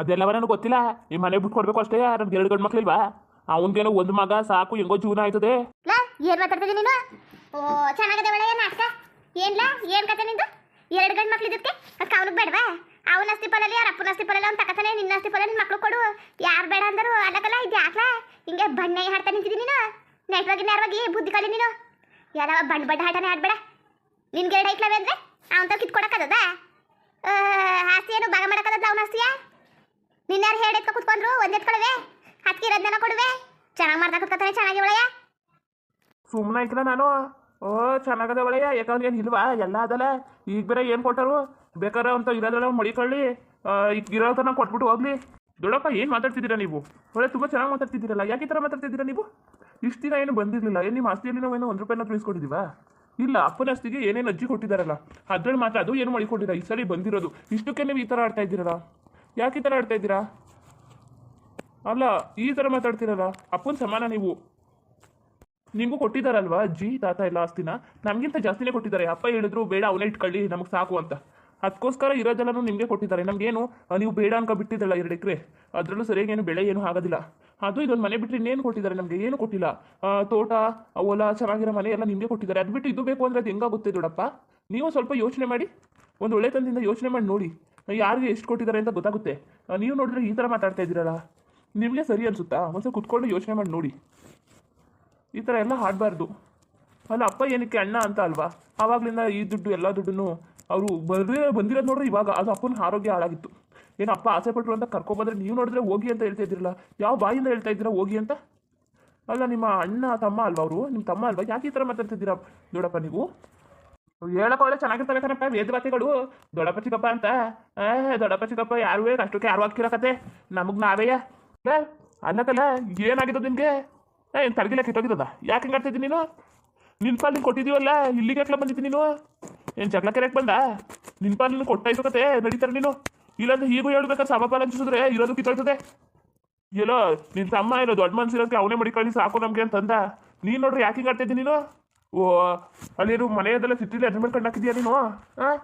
ಅದೆಲ್ಲವ ನನಗೆ ಗೊತ್ತಿಲ್ಲ. ಈ ಮನೆ ಬಿಟ್ಟು ಕೊಡ್ಬೇಕು ಅಷ್ಟೇ. ನನ್ಗೆ ಎರಡು ಗಂಡು ಮಕ್ಳಿಲ್ವಾ? ಅವನಿಗೇನೋ ಒಂದು ಮಗ ಸಾಕು, ಹೆಂಗೋ ಜೀವನ ಆಯ್ತದೆ. ಲಾ, ಏನ್ ಮಾತಾಡ್ತಿದ್ದೀನಿ ನೀನು? ಓ, ಚೆನ್ನಾಗದೆ ಒಳ್ಳೆಯ ನಾಟಕ? ಏನ್ಲ ಏನ್ ಕತೆ ನಿಂದು? ಎರಡು ಗಂಡು ಮಕ್ಳು ಇದಕ್ಕೆ ಅದಕ್ಕೆ ಅವನಿಗೆ ಬೇಡವಾ? ಅವನ ಅಸ್ತಿ ಪಾಲಲ್ಲಿ ಯಾರ ಅಪ್ಪನ ಅಸ್ತಿ ಪಾಲಲ್ಲಿ ಅವ್ನು ತಕತಾನೆ ನಿನ್ನ ಅಸ್ತಿ ಪಾಲಲ್ಲಿ ನಿನ್ನ ಮಕ್ಳು ಕೊಡು. ಯಾರು ಬೇಡ ಅಂದರು ಅಲ್ಲಕಲ್ಲ ಇದು ಯಾಕ್ಲ ಹಿಂಗೆ ಬಣ್ಣ ಹಾಡ್ತಾ ನಿಂತಿದ್ದೀನಿ ನೀನು? ನೆಟ್ವಾಗಿ ನೇರವಾಗಿ ಬುದ್ಧಿ ಕಲಿ ನೀನು? ಯಾವ ಬಣ್ಣ ಬಡ್ಡ ಆಟನೇ ಆಡ್ಬೇಡ ನಿನ್ಗೆ ಎರಡು ಐಕ್ಲವೇ ಅಂದ್ರೆ, ಅವನ ಕಿತ್ಕೊಡಕ್ಕದ ಆಸ್ತಿ ಏನು ಬಾಗ ಮಾಡಕ್ಕದ ಅವನ ಆಸ್ತಿಯ? ನಿನ್ಯಾರು ಹೇಳಕ್ಕೆ ಕುತ್ಕೊಂಡ್ರು? ಒಂದೆತ್ ಕಳವೆ ಹತ್ತಿ ಇರೋದನ್ನ ಕೊಡುವೆ? ಚೆನ್ನಾಗಿ ಮಾಡ್ತಾ ಕುತ್ಕೊತಾನೆ ಚೆನ್ನಾಗಿ ಒಳಯ ಸುಮ್ಮನೆ ಆಯ್ತಲ್ಲ ನಾನು. ಓ, ಚೆನ್ನಾಗದ ಒಳಯ ಯಾಕಂದ್ರೆ ಏನು ಇಲ್ವಾ? ಎಲ್ಲ ಅದಲ್ಲ. ಈಗ ಬೇರೆ ಏನು ಕೊಟ್ಟರು? ಬೇಕಾದ್ರೆ ಅಂತ ಇರೋದ್ರೆಲ್ಲ ಮಡಿಕೊಳ್ಳಿ. ಈಗ ಇರೋದನ್ನ ಕೊಟ್ಬಿಟ್ಟು ಹೋಗ್ಲಿ. ದೊಡ್ಡಪ್ಪ, ಏನು ಮಾತಾಡ್ತಿದ್ದೀರಾ ನೀವು? ಒಳ್ಳೆ ತುಂಬ ಚೆನ್ನಾಗಿ ಮಾತಾಡ್ತಿದ್ದೀರಲ್ಲ. ಯಾಕೆ ಈ ಥರ ಮಾತಾಡ್ತಿದ್ದೀರಾ ನೀವು? ಇಷ್ಟು ದಿನ ಏನು ಬಂದಿರಲಿಲ್ಲ. ಏನು ನಿಮ್ಮ ಆಸ್ತಿಯಲ್ಲಿ ನಾವೇನೋ ಒಂದು ರೂಪಾಯಿನ ತಿಳಿಸ್ಕೊಟ್ಟಿದ್ದೀವಾ? ಇಲ್ಲ, ಅಪ್ಪನ ಆಸ್ತಿಗೆ ಏನೇನು ಅಜ್ಜಿ ಕೊಟ್ಟಿದ್ದಾರಲ್ಲ, ಅದ್ರಲ್ಲಿ ಮಾತ್ರ ಅದು ಏನು ಮಾಡಿಕೊಂಡಿಲ್ಲ. ಈ ಸರಿ ಬಂದಿರೋದು. ಇಷ್ಟಕ್ಕೆ ನೀವು ಈ ಥರ ಆಡ್ತಾ ಇದ್ದೀರಲ್ಲ? ಯಾಕೆ ಈ ಥರ ಆಡ್ತಾ ಇದ್ದೀರಾ? ಅಲ್ಲ, ಈ ಥರ ಮಾತಾಡ್ತೀರಲ್ಲ, ಅಪ್ಪನ ಸಮಾನ ನೀವು. ನಿಮಗೂ ಕೊಟ್ಟಿದ್ದಾರಲ್ವಾ ಅಜ್ಜಿ ತಾತ ಎಲ್ಲ ಆಸ್ತಿನ? ನಮಗಿಂತ ಜಾಸ್ತಿನೇ ಕೊಟ್ಟಿದ್ದಾರೆ. ಅಪ್ಪ ಹೇಳಿದ್ರು, ಬೇಡ, ಅವನೇ ಇಟ್ಕೊಳ್ಳಿ, ನಮಗೆ ಸಾಕು ಅಂತ. ಅದಕ್ಕೋಸ್ಕರ ಇರೋದೆಲ್ಲನೂ ನಿಮಗೆ ಕೊಟ್ಟಿದ್ದಾರೆ. ನಮಗೇನು, ನೀವು ಬೇಡ ಅನ್ಕೊ ಬಿಟ್ಟಿದ್ದಲ್ಲ ಎರಡು ಎಕರೆ? ಅದರಲ್ಲೂ ಸರಿಯಾಗಿ ಏನು ಬೆಳೆ ಏನು ಆಗೋದಿಲ್ಲ. ಅದು ಇದೊಂದು ಮನೆ ಬಿಟ್ಟರೆ ಇನ್ನೇನು ಕೊಟ್ಟಿದ್ದಾರೆ ನಮಗೆ? ಏನು ಕೊಟ್ಟಿಲ್ಲ. ತೋಟ, ಹೊಲ, ಚೆನ್ನಾಗಿರೋ ಮನೆ ಎಲ್ಲ ನಿಮಗೆ ಕೊಟ್ಟಿದ್ದಾರೆ. ಅದು ಬಿಟ್ಟು ಇದು ಬೇಕು ಅಂದರೆ ಅದು ಹೆಂಗಾಗುತ್ತೆ ದೊಡ್ಡಪ್ಪ ನೀವು ಸ್ವಲ್ಪ ಯೋಚನೆ ಮಾಡಿ. ಒಂದು ಒಳ್ಳೆತನದಿಂದ ಯೋಚನೆ ಮಾಡಿ ನೋಡಿ. ಯಾರಿಗೆ ಎಷ್ಟು ಕೊಟ್ಟಿದ್ದಾರೆ ಅಂತ ಗೊತ್ತಾಗುತ್ತೆ. ನೀವು ನೋಡಿದ್ರೆ ಈ ಥರ ಮಾತಾಡ್ತಾ ಇದ್ದೀರಲ್ಲ. ನಿಮಗೆ ಸರಿ ಅನಿಸುತ್ತಾ? ಒಂದ್ಸಲ ಕುತ್ಕೊಂಡು ಯೋಚನೆ ಮಾಡಿ ನೋಡಿ. ಈ ಥರ ಎಲ್ಲ ಹಾಡಬಾರ್ದು ಅಲ್ಲ, ಅಪ್ಪ ಏನಕ್ಕೆ ಅಣ್ಣ ಅಂತ ಅಲ್ವಾ? ಆವಾಗಲಿಂದ ಈ ದುಡ್ಡು, ಎಲ್ಲ ದುಡ್ಡನ್ನು ಅವರು ಬರದೇ ಬಂದಿರೋದು ನೋಡ್ರಿ ಇವಾಗ. ಅದು ಅಪ್ಪನ ಆರೋಗ್ಯ ಹಾಳಾಗಿತ್ತು. ಏನು ಅಪ್ಪ ಆಸೆ ಪಟ್ಟರು ಅಂತ ಕರ್ಕೊಬಂದ್ರೆ ನೀವು ನೋಡಿದ್ರೆ ಹೋಗಿ ಅಂತ ಹೇಳ್ತಾ ಇದ್ದೀರಲ್ಲ. ಯಾವ ಬಾಯಿಂದ ಹೇಳ್ತಾ ಇದ್ದೀರಾ ಹೋಗಿ ಅಂತ? ಅಲ್ಲ, ನಿಮ್ಮ ಅಣ್ಣ, ತಮ್ಮ ಅಲ್ವಾ ಅವರು? ನಿಮ್ಮ ತಮ್ಮ ಅಲ್ವಾ? ಯಾಕೆ ಈ ಥರ ಮಾತಾಡ್ತಿದ್ದೀರಾ ದೊಡ್ಡಪ್ಪ ನೀವು. ಹೇಳಕ್ಕೆ ಚೆನ್ನಾಗಿ ಕಣಪ್ಪ ವೇದವಾತಿಗಳು ದೊಡ್ಡಪ್ಪ ಚಿಕ್ಕಪ್ಪ ಅಂತ. ಏ, ದೊಡ್ಡಪ್ಪ ಚಿಕ್ಕಪ್ಪ, ಯಾರು ಅಷ್ಟಕ್ಕೆ ಯಾರು ಹಾಕಿರೋ ಕತೆ. ನಮಗೆ ನಾವೇ. ಏ ಅನ್ನಕಲ್ಲ, ಏನಾಗಿದ್ದು ನಿಮಗೆ ಏನು ತಲೆಗಿಲ್ಲ ಕಿತ್ತೋಗಿದ್ದದ ಯಾಕೆ ಹಿಂಗೆ ಆಡ್ತಿದ್ದೀನಿ ನೀನು? ನಿನ್ನ ಪಾಲ್ ನೀನು ಕೊಟ್ಟಿದ್ದೀವಲ್ಲ, ಇಲ್ಲಿಗೆ ಯಾಕೆ ಬಂದಿದ್ದೀನಿ ನೀನು? ಏನು ಜಗಳ ಕೆರೆಗೆ ಬಂದ? ನಿನ್ನ ಪಾಲ್ ನೀನು ಕೊಟ್ಟಾಯ್ತು ಕತೆ ನಡೀತಾರೆ ನೀನು? ಇಲ್ಲಾಂದ್ರೆ ಹೀಗೂ ಹೇಳ್ಬೇಕಾದ್ರೆ ಸಮಪಾಲ ಹಂಚಿಸಿದ್ರೆ ಇರೋದು ಕಿತ್ತೋಯ್ತದೆ. ಎಲ್ಲೋ ನಿನ್ನ ತಮ್ಮ ಏನೋ ದೊಡ್ಡ ಮನ್ಸಿರೋದಕ್ಕೆ ಅವನೇ ಮಡಿಕೊಳ್ಳಿ ಸಾಕು ನಮಗೆ ಅಂತಂದ. ನೀನು ನೋಡ್ರಿ ಯಾಕೆ ಹಿಂಗೆ ನೀನು? ಓ ಅಲ್ಲಿರು ಮನೆಯದೆಲ್ಲ ಸಿಟಿಲಿ ಮೇಲೆ ಕಂಡಾಕಿದ್ಯಾ ನೀನು? ಹಾಂ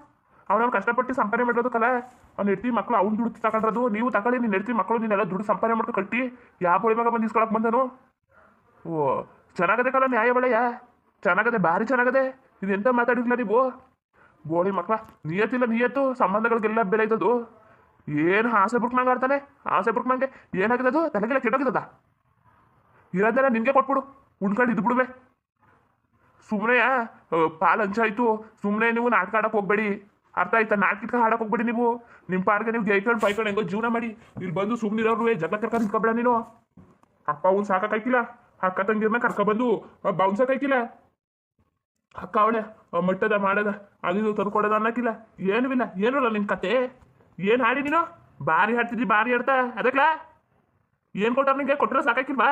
ಅವನವ್ನು ಕಷ್ಟಪಟ್ಟು ಸಂಪಾದನೆ ಮಾಡಿರೋದಕ್ಕಲ್ಲ ಅವ್ನು ಹೆಡ್ತಿ ಮಕ್ಕಳು ಅವ್ನು ದುಡ್ಡು ತಗೊಂಡ್ರದು. ನೀವು ತಗೊಳ್ಳಿ, ನೀನು ಹೆಡ್ತಿ ಮಕ್ಕಳು ನೀನೆಲ್ಲ ದುಡ್ಡು ಸಂಪಾದನೆ ಮಾಡ್ಕೊಂಡು ಕಟ್ಟಿ. ಯಾವ ಪೊಳಿ ಮಗ ಬಂದು ಇಸ್ಕೊಳಕ್ಕೆ ಬಂದನು? ಓ, ಚೆನ್ನಾಗದೆ ಕಲ ನ್ಯಾಯ ಬೆಳೆಯ ಚೆನ್ನಾಗದೆ, ಭಾರಿ ಚೆನ್ನಾಗದೆ. ಇದೆಂತ ಮಾತಾಡಿದ್ಲ ನೀವು? ಬೋಳಿ ಮಕ್ಕಳ ನಿಯತ್ತಿಲ್ಲ ನಿಯತ್ತು, ಸಂಬಂಧಗಳಿಗೆಲ್ಲ ಬೆಲೆ ಇದ್ದದು ಏನು ಆಸೆ ಬುಕ್ನಂಗೆ ಆಡ್ತಾನೆ? ಆಸೆ ಬುಕ್ನಂಗೆ ಏನಾಗಿದೆ ಅದು ತಲೆಗೆಲ್ಲ ಕೆಟ್ಟೋಗಿದ್ದದ? ಇರೋದೆಲ್ಲ ನಿನಗೆ ಕೊಟ್ಬಿಡು. ಉಣ್ಕೊಂಡು ಇದ್ದು ಬಿಡುವೆ ಸುಮ್ಮನೆ ಪಾಲ್ ಹಂಚಾಯ್ತು ಸುಮ್ಮನೆ ನೀವು ನಾಟಕ ಆಡಕ್ಕೆ ಹೋಗ್ಬೇಡಿ. ಅರ್ಥ ಆಯ್ತಾ? ನಾಟಕ ಆಡಕ್ಕೆ ಹೋಗ್ಬೇಡಿ ನೀವು. ನಿಮ್ಮ ಪಾರ್ಗೆ ನೀವು ಗೈಕೊಂಡು ಪೈಕೊಂಡು ಹೆಂಗೋ ಜೀವನ ಮಾಡಿ. ಇಲ್ಲಿ ಬಂದು ಸುಮ್ಮನಿರೋರು ಜಗಳ ಕರ್ಕೊಂಡು ನಿಂತ್ಕೊಬೇಡ ನೀನು. ಅಪ್ಪ, ಅವ್ನು ಸಾಕಾಯ್ತಿಲ್ಲ ಅಕ್ಕ ತಂಗಿರ್ನ ಕರ್ಕೊಬಂದು ಬೌನ್ಸಕ್ಕಾಯ್ತಿಲ್ಲ ಅಕ್ಕ ಅವಳೆ ಮಟ್ಟದ ಮಾಡದ ಅದು ತಂದ್ಕೊಡೋದು ಅನ್ನಕ್ಕಿಲ್ಲ ಏನು ಇಲ್ಲ ಏನೂ ಇಲ್ಲ ನಿನ್ನ ಕತೆ? ಏನು ಹಾಡಿ ನೀನು? ಭಾರಿ ಹಾಡ್ತಿದ್ದಿ, ಭಾರಿ ಆಡ್ತಾ ಅದಕ್ಕೆ ಏನು ಕೊಟ್ಟಾರ ನಿಂಗೆ? ಕೊಟ್ಟರೆ ಸಾಕಾಕಿಲ್ವಾ?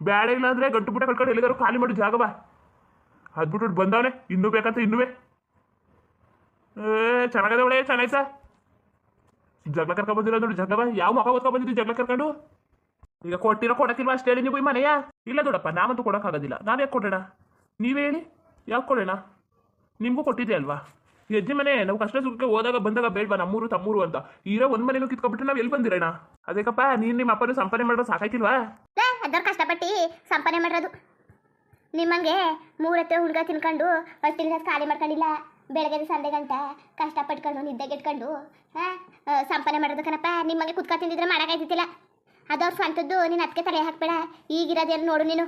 ಬ್ಯಾಡ ಇಲ್ಲ ಅಂದ್ರೆ ಗಂಟು ಬಿಟ್ಟ ಕಳ್ಕೊಂಡು ಎಲ್ಲಿಗಾರು ಖಾಲಿ ಮಾಡಿ ಜಾಗ ಬಾ. ಅದ್ಬಿಟ್ಟು ಬಂದವನೆ, ಇನ್ನೂ ಬೇಕಂತ ಇನ್ನೂ ಏ, ಚೆನ್ನಾಗದೆ ಒಳ್ಳೆ ಚೆನ್ನಾಯ್ತಾ ಜಗಳ ಕರ್ಕೊಂಡ್ ಬಂದಿರೋ ನೋಡಿ ಜಗಳ, ಯಾವ ಮಗ ಓದ್ಕೊಂಡ್ ಬಂದಿದ್ದು ಜಗಳ ಕರ್ಕೊಂಡು? ಈಗ ಕೊಟ್ಟಿರೋ ಕೊಡಕ್ಕಿಲ್ವಾ ಅಷ್ಟೇ ಹೇಳಿ ನೀವು ಈ ಮನೆಯ? ಇಲ್ಲ ದೊಡ್ಡಪ್ಪ, ನಾವಂತೂ ಕೊಡೋಕ್ಕಾಗೋದಿಲ್ಲ. ನಾವು ಯಾಕೆ ಕೊಡೋಣ? ನೀವೇ ಹೇಳಿ ಯಾಕೆ ಕೊಡೋಣ? ನಿಮಗೂ ಕೊಟ್ಟಿದ್ದೆ ಅಲ್ವಾ? ಹೆಜ್ಜೆ ಮನೆ, ನಾವು ಕಷ್ಟ ಸುಖಕ್ಕೆ ಹೋದಾಗ ಬಂದಾಗ ಬೇಡವಾ, ನಮ್ಮೂರು ತಮ್ಮೂರು ಅಂತ. ಇರೋ ಒಂದು ಮನೇನು ಕಿತ್ಕೊಬಿಟ್ಟು ನಾವು ಎಲ್ಲಿ ಬಂದಿರೋಣ? ಅದೇಕಪ್ಪ, ನೀನು ನಿಮ್ಮ ಅಪ್ಪನ ಸಂಪಾದನೆ ಮಾಡೋದು ಸಾಕಾಯ್ತಿಲ್ವಾ? ಕಷ್ಟಪಟ್ಟು ಸಂಪಾದನೆ ಮಾಡಿರೋದು. ನಿಮ್ಮಂಗೆ ಮೂರತ್ತೆ ಹುಡುಗ ತಿನ್ಕೊಂಡು ಹೊಟ್ಟಿನ ಖಾಲಿ ಮಾಡ್ಕೊಂಡಿಲ್ಲ. ಬೆಳಗ್ಗೆ ಸಂಡೆ ಗಂಟ, ಕಷ್ಟಪಟ್ಕೊಂಡು ನಿದ್ದೆಗೆಟ್ಕೊಂಡು, ಹಾಂ ಸಂಪಾದನೆ ಮಾಡೋದು ಕಣಪ್ಪ. ನಿಮ್ಮಂಗೆ ಕುತ್ಕೊ ತಿಂದಿದ್ರೆ ಮಾಡೋಕ್ಕಾಯ್ತಿಲ್ಲ ಅವ್ರ ಸ್ವಂತದ್ದು, ನೀನು ಅದಕ್ಕೆ ತಲೆ ಹಾಕ್ಬೇಡ. ಈಗಿರೋದೇನು ನೋಡು ನೀನು.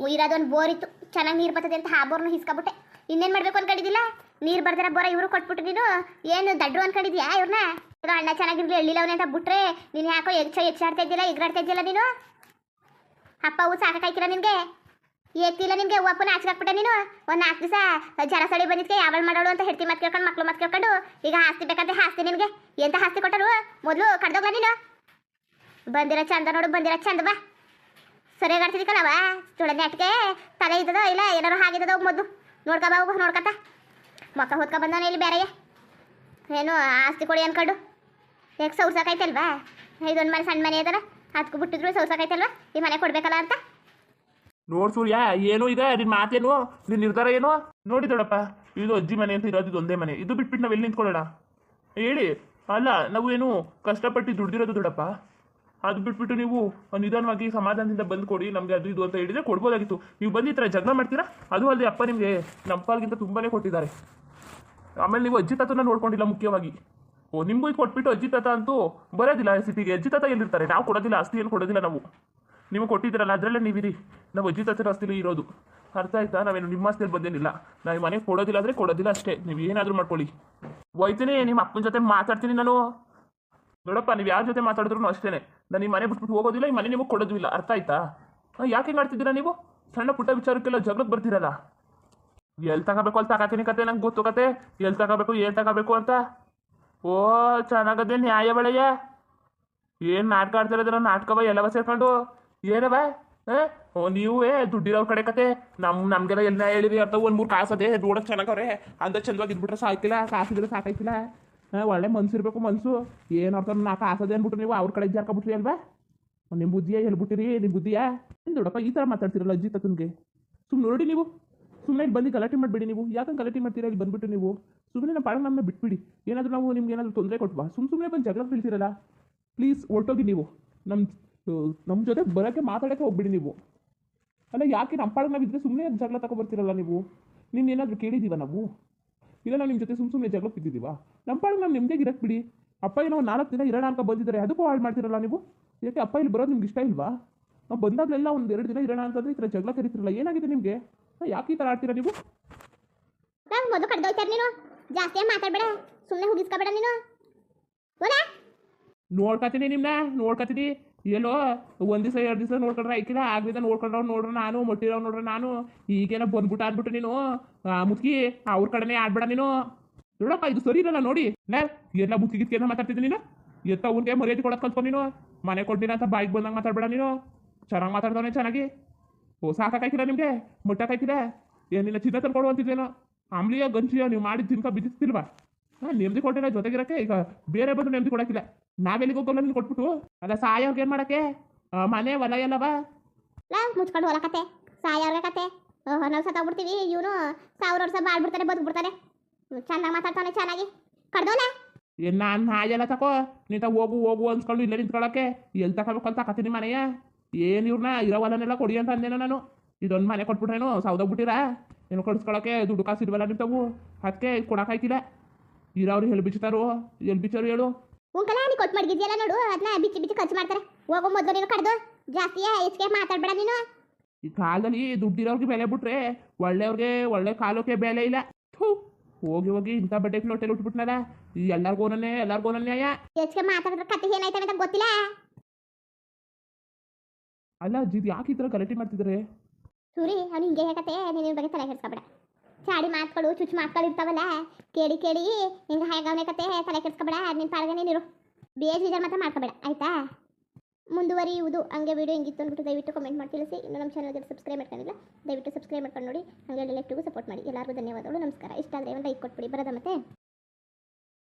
ಇರೋದೊಂದು ಬೋರ್ ಇತ್ತು ಚೆನ್ನಾಗಿ ನೀರು ಬರ್ತದೆ ಅಂತ ಆ ಬೋರ್ನ ಹಿಸ್ಕೊಬಿಟ್ಟೆ. ಇನ್ನೇನು ಮಾಡಬೇಕು ಅನ್ಕೊಂಡಿದ್ದಿಲ್ಲ? ನೀರು ಬರ್ದಿರೋ ಬೋರ ಇವರು ಕೊಟ್ಬಿಟ್ಟು ನೀನು. ಏನು ದಡ್ರು ಅಂದ್ಕೊಂಡಿದ್ಯಾ ಇವ್ರನ್ನ ಅಣ್ಣ ಚೆನ್ನಾಗಿರ್ಲಿ ಎಳ್ಳಿಲ್ಲ ಅವನೇ ಅಂತ ಬಿಟ್ರೆ ನೀನು ಯಾಕೋ ಹೆಚ್ಚ ಹೆಚ್ಚಾಡ್ತಾ ಇದ್ದಿಲ್ಲ ಎಗ್ರಾಡ್ತಾ ಇದ್ದಿಲ್ಲ ನೀನು? ಅಪ್ಪ, ಅವು ಸಾಕಾಯ್ತಿಲ್ಲ ನಿನಗೆ? ಎತ್ತಿಲ್ಲ ನಿನಗೆ ಒಪ್ಪನ ಹಾಕ್ಬಿಟ್ಟೆ ನೀನು? ಒಂದು ನಾಲ್ಕು ದಿವಸ ಜರ ಸಡಿ ಬಂದಿದ್ಕೆ ಯಾವಳು ಮಾಡೋಳು ಅಂತ ಹೆಡ್ತಿ ಮಾತು ಕೇಳ್ಕೊಂಡು, ಮಕ್ಳು ಮಾತು ಕೇಳ್ಕೊಂಡು, ಈಗ ಆಸ್ತಿ ಬೇಕಂತ ಆಸ್ತಿ ನಿನಗೆ. ಎಂತ ಆಸ್ತಿ ಕೊಟ್ಟರು? ಮೊದಲು ಕಡ್ದೋಗ್ಲ ನೀನು? ಬಂದಿರೋ ಚಂದ ನೋಡು, ಬಂದಿರೋ ಚಂದ ಬಾ. ಸರಿಯಾಗಿ ಆಡ್ತಿದ್ದಿ ಕಣವ ಚುಳ ನೆಟ್ಗೆ ತಲೆ ಇದ್ದದ ಇಲ್ಲ ಏನಾರು ಹಾಗಿದ್ದದ ಮೊದಲು. ನೋಡ್ಕ ಬಾ ಹೋಗು ನೋಡ್ಕತ್ತ ಮಕ್ಕ ಹೊತ್ಕ ಬಂದವನ ಇಲ್ಲಿ ಬೇರೆಗೆ ಏನು, ಆಸ್ತಿ ಕೊಡಿ ಅನ್ಕೊಂಡು. ಯಾಕೆ ಸೌರ್ಸಾಕೈತಲ್ವಾ ಇದೊಂದು ಮನೆ, ಸಣ್ಣ ಮನೆ ಅದಲ್ಲ ಅದಕ್ಕೂ ಬಿಟ್ಟಿದ್ರು ಸೌರ್ಸಾಕೈತಲ್ವಾ ಈ ಮನೆ ಕೊಡ್ಬೇಕಲ್ಲ ಅಂತ. ನೋಡ್ ಸೂರ್ಯ ಏನು ಇದೆ ನಿನ್ನ ಮಾತೇನು ನಿನ್ನ ನಿರ್ಧಾರ ಏನೋ? ನೋಡಿ ದೊಡಪ್ಪ, ಇದು ಅಜ್ಜಿ ಮನೆ ಅಂತ ಇರೋದು ಒಂದೇ ಮನೆ. ಇದು ಬಿಟ್ಬಿಟ್ಟು ನಾವೆಲ್ಲಿ ನಿಂತ್ಕೊಳ್ಳೋಣ? ಹೇಳಿ, ಅಲ್ಲ, ನಾವು ಏನು ಕಷ್ಟಪಟ್ಟು ದುಡ್ದಿರೋದು ದೊಡಪ್ಪ? ಅದು ಬಿಟ್ಬಿಟ್ಟು ನೀವು ನಿಧಾನವಾಗಿ ಸಮಾಧಾನದಿಂದ ಬಂದು ಕೊಡಿ, ನಮಗೆ ಅದು ಇದು ಅಂತ ಹೇಳಿದ್ರೆ ಕೊಡ್ಬೋದಾಗಿತ್ತು. ನೀವು ಬಂದು ಜಗಳ ಮಾಡ್ತೀರಾ? ಅದು ಅಲ್ಲದೆ ಅಪ್ಪ ನಿಮಗೆ ನಮ್ಮ ಪಾಲ್ಗಿಂತ ತುಂಬಾನೇ ಕೊಟ್ಟಿದ್ದಾರೆ. ಆಮೇಲೆ ನೀವು ಅಜ್ಜಿ ತಾತನ ನೋಡ್ಕೊಂಡಿಲ್ಲ ಮುಖ್ಯವಾಗಿ. ಓ, ನಿಮಗೂ ಕೊಟ್ಬಿಟ್ಟು ಅಜ್ಜಿ ತಾತ ಅಂತೂ ಬರೋದಿಲ್ಲ ಸಿಟಿಗೆ. ಅಜ್ಜಿ ತಾತ ಎಲ್ಲಿರ್ತಾರೆ? ನಾವು ಕೊಡೋದಿಲ್ಲ ಆಸ್ತಿ ಏನು ಕೊಡೋದಿಲ್ಲ ನಾವು. ನೀವು ಕೊಟ್ಟಿದ್ದೀರಲ್ಲ, ಅದರಲ್ಲೇ ನೀವಿರಿ. ನಾವು ಅಜ್ಜಿ ತಾತನ ಆಸ್ತಿಲಿ ಇರೋದು. ಅರ್ಥ ಆಯ್ತಾ? ನಾವೇನು ನಿಮ್ಮ ಆಸ್ತಿಯಲ್ಲಿ ಬಂದೇನಿಲ್ಲ. ನಾವು ಮನೆಗೆ ಕೊಡೋದಿಲ್ಲ ಅಂದರೆ ಕೊಡೋದಿಲ್ಲ ಅಷ್ಟೇ. ನೀವು ಏನಾದರೂ ಮಾಡ್ಕೊಳ್ಳಿ. ಹೋಯ್ತೀನಿ, ನಿಮ್ಮ ಅಪ್ಪನ ಜೊತೆ ಮಾತಾಡ್ತೀನಿ ನಾನು. ನೋಡಪ್ಪ, ನೀವು ಯಾರ ಜೊತೆ ಮಾತಾಡಿದ್ರು ಅಷ್ಟೇ ನಾನು ನಿಮ್ಮ ಮನೆ ಬಿಟ್ಬಿಟ್ಟು ಹೋಗೋದಿಲ್ಲ, ಈ ಮನೆ ನಿಮಗೆ ಕೊಡೋದಿಲ್ಲ ಅರ್ಥ ಆಯ್ತಾ? ಯಾಕೆ ಹಿಂಗೆ ಆಡ್ತಿದ್ದೀರಾ ನೀವು? ಸಣ್ಣ ಪುಟ್ಟ ವಿಚಾರಕ್ಕೆಲ್ಲ ಜಗಳಕ್ಕೆ ಬರ್ತೀರಲ್ಲ. ಎಲ್ಲಿ ತಗೋಬೇಕು ಅಲ್ಲಿ ತಗೋತೀನಿ ಕತೆ, ನಂಗೆ ಗೊತ್ತು ಕತೆ. ಎಲ್ಲಿ ತಗೋಬೇಕು, ಏನು ತಗೋಬೇಕು ಅಂತ. ಓ, ಚೆನ್ನಾಗದೆ ನ್ಯಾಯ ಬೆಳೆಯ ಏನು ನಾಟಕ ಆಡ್ತಿರೋದ್ರ ನಾಟಕವ ಎಲ್ಲವ ಸೇರ್ಕೊಂಡು. ಏನವ? ಓ, ನೀವೇ ದುಡ್ಡಿರೋ ಕಡೆ ಕತೆ. ನಮ್, ನಮ್ಗೆಲ್ಲ ಎಲ್ಲ ಹೇಳಿರಿ ಅರ್ಥ, ಒಂದು ಮೂರು ಕಾಸದೆ ನೋಡಕ್ ಚೆನ್ನಾಗವ್ರೆ ಅಂತ ಚಂದವಾಗಿ ಇದ್ಬಿಟ್ರೆ ಸಾಕಿಲ್ಲ ಕಾಸಿದ್ರೆ ಸಾಕಾಯ್ತಿಲ್ಲ. ಒಳ್ಳೆ ಮನ್ಸು ಇರಬೇಕು ಮನ್ಸು. ಏನು ಅರ್ಥ, ನಾ ಕಾಸದೆ ಅಂದ್ಬಿಟ್ರು ನೀವು ಅವ್ರ ಕಡೆ ಜಾರ್ಕೊಬಿಟ್ರಿ ಅಲ್ವಾ? ನಿಮ್ಮ ಬುದ್ಧಿಯ ಹೇಳ್ಬಿಟ್ಟಿರಿ ನಿಮ್ಮ ಬುದ್ಧಿಯಾ? ದೊಡ್ಡಪ್ಪ, ಈ ಥರ ಮಾತಾಡ್ತಿರಲ್ಲ ಅಜ್ಜಿ ತಕ್ಕನ್ಗೆ ಸುಮ್ಮನೆ ನೋಡಿ ನೀವು. ಸುಮ್ಮನೆ ಇಲ್ಲಿ ಬಂದು ಗಲಾಟೆ ಮಾಡಬೇಡಿ ನೀವು. ಯಾಕಂದ್ರೆ ಗಲಾಟೆ ಮಾಡ್ತೀರಾ ಇಲ್ಲಿ ಬಂದ್ಬಿಟ್ಟು ನೀವು? ಸುಮ್ಮನೆ ನಮ್ಮ ಪಾಡ ನಮ್ಮನ್ನ ಬಿಟ್ಬಿಡಿ. ಏನಾದರೂ ನಾವು ನಿಮ್ಗೆ ಏನಾದರೂ ತೊಂದರೆ ಕೊಟ್ವಾ? ಸುಮ್ಮ ಸುಮ್ಮನೆ ಬಂದು ಜಗಳ ಬೀಳ್ತಿರಲ್ಲ ಪ್ಲೀಸ್, ಹೊರ್ಟೋಗಿ ನೀವು. ನಮ್ಮ ನಮ್ಮ ಜೊತೆ ಬರೋಕ್ಕೆ ಮಾತಾಡೋಕ್ಕೆ ಹೋಗ್ಬಿಡಿ ನೀವು. ಅಲ್ಲ ಯಾಕೆ ನಮ್ಮ ಪಾಡಿಗೆ ನಾವು ಇದ್ರೆ ಸುಮ್ಮನೆ ಜಗಳ ತಗೊಬರ್ತೀರಲ್ಲ ನೀವು? ನಿಮ್ಮ ಏನಾದರೂ ಕೇಳಿದ್ದೀವ ನಾವು? ಇಲ್ಲ ನಾವು ನಿಮ್ಮ ಜೊತೆ ಸುಮ್ಮ ಸುಮ್ಮನೆ ಜಗಳ ಬಿದ್ದಿದ್ದೀವಾ ನಮ್ಮ ಪಾಡಿಗೆ ನಾವು ನಿಮ್ಮದೇ ಇರಕ್ಕೆ ಬಿಡಿ. ಅಪ್ಪ ಏನೋ ನಾಲ್ಕು ದಿನ ಇರೋಣ ಅಂತ ಬಂದಿದ್ದಾರೆ ಅದಕ್ಕೂ ಹಾಳು ಮಾಡ್ತಿರಲ್ಲ ನೀವು? ಯಾಕೆ ಅಪ್ಪ ಇಲ್ಲಿ ಬರೋದು ನಿಮ್ಗೆ ಇಷ್ಟ ಇಲ್ವಾ? ನಾವು ಬಂದಾಗಲೆಲ್ಲ ಒಂದು ಎರಡು ದಿನ ಇರೋಣ ಅಂತಂದ್ರೆ ಈ ಥರ ಜಗಳ ಕರಿತಿರಲ್ಲ ಏನಾಗಿದೆ ನಿಮಗೆ? ಯಾಕೆ ಈ ಥರ ಆಡ್ತೀರಾ ನೀವು? ಮೊದಲು ಕಡ್ದೋಯ್ತಾರ ನೀನು. ಜಾಸ್ತಿ ಮಾತಾಡ್ಬೇಡ. ಸುಮ್ಮನೆ ಹೋಗಿಸ್ಕೋಬೇಡ ನೀನು. ನೋಡ್ಕತೀನಿ ನಿಮ್ನ ನೋಡ್ಕತೀನಿ. ಎಲ್ಲೋ ಒಂದ್ ದಿವಸ, ಎರಡು ದಿವಸ ನೋಡ್ಕೊಂಡ್ರೆ ಐಕಿದ ಆಗ್ಲಿದ ನೋಡ್ಕೊಂಡ್ರವ್ ನೋಡ್ರ ನಾನು ಮೊಟ್ಟಿರವ್ ನೋಡ್ರ ನಾನು, ಈಗೇನ ಬಂದ್ಬಿಟ್ಟು ಆಡ್ಬಿಟ್ಟು ನೀನು ಮುತ್ಕಿ, ಅವ್ರ ಕಡೆನೆ ಆಡ್ಬೇಡ ನೀನು. ನೋಡಪ್ಪ, ಇದು ಸರಿ ಇರಲ್ಲ ನೋಡಿ. ಎಲ್ಲ ಮುತ್ಕಿ ಗಿತ್ಕಿ ಏನೋ ಮಾತಾಡ್ತಿದ್ದೀನಿ ನೀನು? ಎತ್ತ ಅವ್ನಿಗೆ ಮರ್ಯಾದೆ ಕೊಡೋದು ಕಲ್ತ್ಕೊ ನೀನು? ಮನೆ ಕೊಡ್ತೀನಿ ಅಂತ ಬಾಯಿಗೆ ಬಂದಂಗೆ ಮಾತಾಡ್ಬೇಡ ನೀನು? ಚೆನ್ನಾಗಿ ಮಾತಾಡ್ದವನೇ ಚೆನ್ನಾಗಿ? ಓ ಸಾಕಾಯ್ತಿಲ್ಲ ನಿಮಗೆ? ಮುಟ್ಟಕ್ಕಾಯ್ತಿಲ್ಲ ಏನಿಲ್ಲ ಚಿನ್ನ ತಂದ್ಕೊಡು ಅಂತಿದ್ದೇನೋ ಆಮ್ಲಿಯ ಗಂಜಿಯ ನೀವು ಮಾಡಿ ತಿನ್ಕ ಬಿದ್ದಿಸ್ತಿಲ್ವಾ ಹಾಂ ನೆಮ್ಮದಿ ಕೊಟ್ಟಿಲ್ಲ, ಜೊತೆಗಿರಕ್ಕೆ ಈಗ ಬೇರೆ ಬಂದು ನೆಮ್ಮದಿ ಕೊಡಕ್ಕಿಲ್ಲ. ನಾವೆಲ್ಲಿಗೆ ಹೋಗೋಲ್ಲ ನೀನು ಕೊಟ್ಬಿಟ್ಟು ಅಲ್ಲ ಸಾಯೋರ್ಗೆ ಏನು ಮಾಡಕ್ಕೆ? ಆ, ಮನೆ ಹೊಲ ಎಲ್ಲವಾ ಲಾ ಮುಚ್ಕೊಂಡು ಹೊಲ ಕತೆ ಸಾಯವ್ರ ಕತೆ ಓಹೋ ನಾವು ಸತ್ತೋಗ್ಬಿಡ್ತೀವಿ ಇವನು ಸಾವಿರ ವರ್ಷ ಬಾಳ್ಬಿಡ್ತಾನೆ ಬದುಕ್ಬಿಡ್ತಾನೆ ಚೆನ್ನಾಗಿ ಮಾತಾಡ್ತಾನೆ ಚೆನ್ನಾಗಿ. ಕಡ್ದೋಲ ಏನ್ ನಾನು ನಾಯೆಲ್ಲ ತಕೋ. ನೀತ ಹೋಗು ಹೋಗು ಅನ್ಸ್ಕೊಂಡು ಇಲ್ಲೇ ನಿಂತ್ಕೊಳ್ಳೋಕೆ. ಎಲ್ಲಿ ತಗೋಬೇಕು ಅಂತ ಕತೀನಿ ಮನೆಯ? ಏನು ಇವ್ರನ್ನ ಇರೋ ಹೊಲನೆಲ್ಲ ಕೊಡಿ ಅಂತ ಅಂದೇನೋ ನಾನು. ಇದೊಂದು ಮನೆ ಕೊಟ್ಬಿಟ್ರೇನು? ಸೌದೋಗ್ಬಿಟ್ಟಿರಾ ಏನು ಕೊಡಿಸ್ಕೊಳಕ್ಕೆ? ದುಡ್ಡು ಕಾಸು ಇಲ್ವಲ್ಲ ನಿಂತವು ಅದಕ್ಕೆ ಕೊಡೋಕ್ಕಾಯ್ತಿಲ್ಲ ಇರೋರು ಎಲ್ಲಿ ಬಿಚ್ತಾರೋ ಎಲ್ಲಿ ಬಿಚ್ಚೋರು ಹೇಳು? ಉಂಕಲ ನೀ ಕೊಟ್ಟು ಮಡಗಿದ್ಯಲ್ಲ ನೋಡು ಅದನ್ನ ಬಿಚ್ಚಿ ಬಿಚ್ಚಿ ಖರ್ಚು ಮಾಡ್ತಾರೆ. ಹೋಗೋ ಮೊದಲು ನೀನು ಕಡ್ದು ಜಾಸ್ತಿ ಹೆಚ್ಚಿಗೆ ಮಾತಾಡ್ಬೇಡ ನೀನು. ಈ ಕಾಲದಲ್ಲಿ ದುಡ್ಡಿರೋರ್ಗೆ ಬೆಲೆ ಬಿಟ್ರೆ ಒಳ್ಳೆಯವ್ರಿಗೆ ಒಳ್ಳೆ ಕಾಲಕ್ಕೆ ಬೆಲೆ ಇಲ್ಲ. ಥೂ ಹೋಗಿ ಹೋಗಿ ಇಂಥ ಬಟ್ಟೆ ಹೊಟ್ಟೆಲಿ ಉಟ್ಬಿಟ್ನಲ್ಲ ಈ ಒಂದನ್ನೇ ಎಲ್ಲರಿಗೂ ಅಯ್ಯ. ಹೆಚ್ಚಿಗೆ ಮಾತಾಡಿದ್ರೆ ಕತೆ ಏನಾಯ್ತವೆ ಅಂತ ಗೊತ್ತಿಲ್ಲ. ಅಲ್ಲ ಅಜ್ಜಿ ಯಾಕೆ ಈ ಥರ ಗಲಾಟೆ ಮಾಡ್ತಿದ್ದಾರೆ? ಸೂರಿ ಅವ್ನು ಹಿಂಗೆ ಹೇಗತ್ತೆ ನೀನು ಬಗ್ಗೆ ತಲೆ ಕೆಡ್ಸ್ಕೊಬೇಡ. ಚಾಡಿ ಮಾತುಗಳು, ಚುಚ್ಚು ಮಾತುಗಳು ಇರ್ತಾವಲ್ಲ, ಕೇಳಿ ಕೇಳಿ ಹಿಂಗೆ ಹಾಯಗವನೆ ಕತೆ ತಲೆ ಕೆಡ್ಸ್ಕೊಬೇಡ ನಿನ್ನ ಪಾಡ್ಗೆ ನೀನಿರು ಬೇಜ್ ವಿಚಾರ ಮಾತ್ರ ಮಾಡ್ಕೋಬೇಡ, ಆಯ್ತಾ? ಮುಂದುವರಿಯುವುದು ಹಂಗೆ ವೀಡಿಯೋ ಹಿಂಗಿತ್ತು ಅಂದ್ಬಿಟ್ಟು ದಯವಿಟ್ಟು ಕಮೆಂಟ್ ಮಾಡಿ, ತಿಳಿಸಿ. ಇನ್ನು ನಮ್ಮ ಚಾನಲ್ಗೆ ಸಬ್ಸ್ಕ್ರೈಬ್ ಮಾಡ್ಕೊಂಡಿಲ್ಲ, ದಯವಿಟ್ಟು ಸಬ್ಸ್ಕ್ರೈಬ್ ಮಾಡ್ಕೊಂಡು ನೋಡಿ, ಹಾಗೆ ಲೆಫ್ಟಿಗೂ ಸಪೋರ್ಟ್ ಮಾಡಿ. ಎಲ್ಲರಿಗೂ ಧನ್ಯವಾದಗಳು, ನಮಸ್ಕಾರ. ಇಷ್ಟ ಆದರೆ ಒಂದು ಲೈಕ್ ಕೊಟ್ಬಿಡಿ. ಬರೋದ ಮತ್ತೆ?